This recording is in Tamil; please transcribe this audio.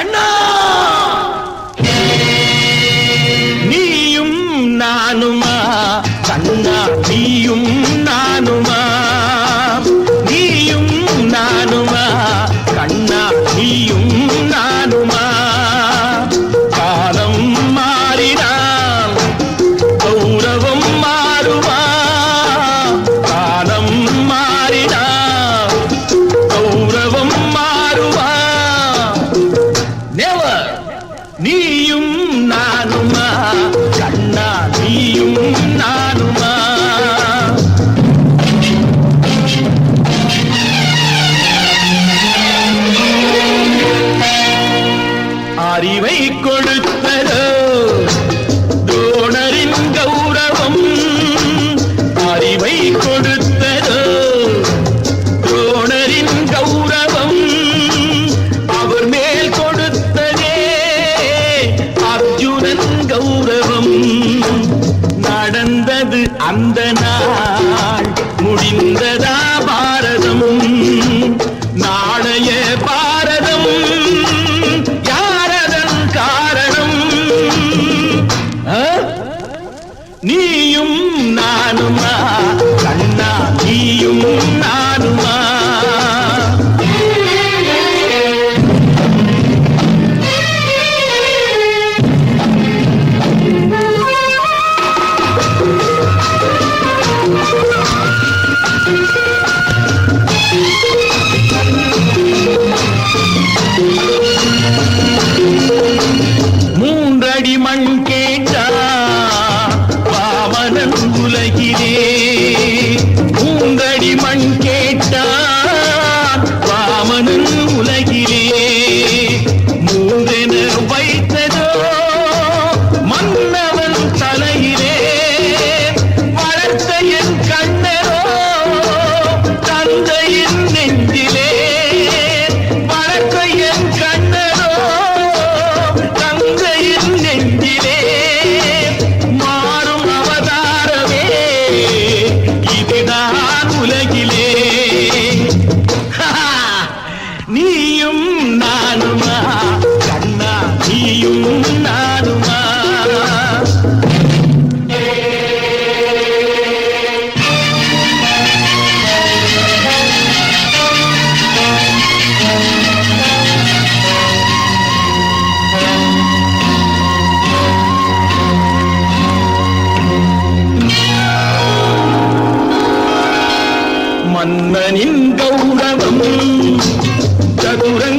கண்ணா நீயும் நானுமா? கண்ணா நீயும் நானுமா? அறிவை கொடுத்த அந்த நான் மூன்றடி மண் கேட்டா பாவனன் உலகிலே. மூன்றடி மண் கேட்டா பாவனன் உலகிலே. மூன்றென வைத்தது అన్న నిన్ గౌరవం. చదుర